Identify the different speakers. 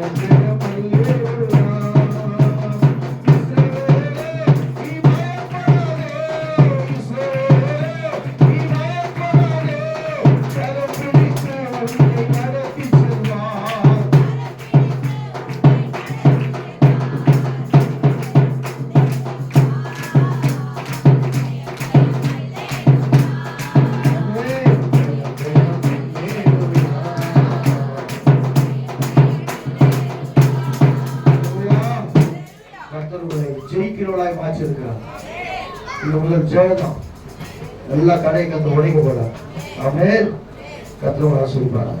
Speaker 1: hand. உங்களை ஜெயிக்கிறவளாய் மாற்றிருக்கிறார் இது உங்களுக்கு ஜெயதான் எல்லா கடையும் கத்து உடைக்க போல ஆமென். கத்திரவங்க ஆசிரியப்பாங்க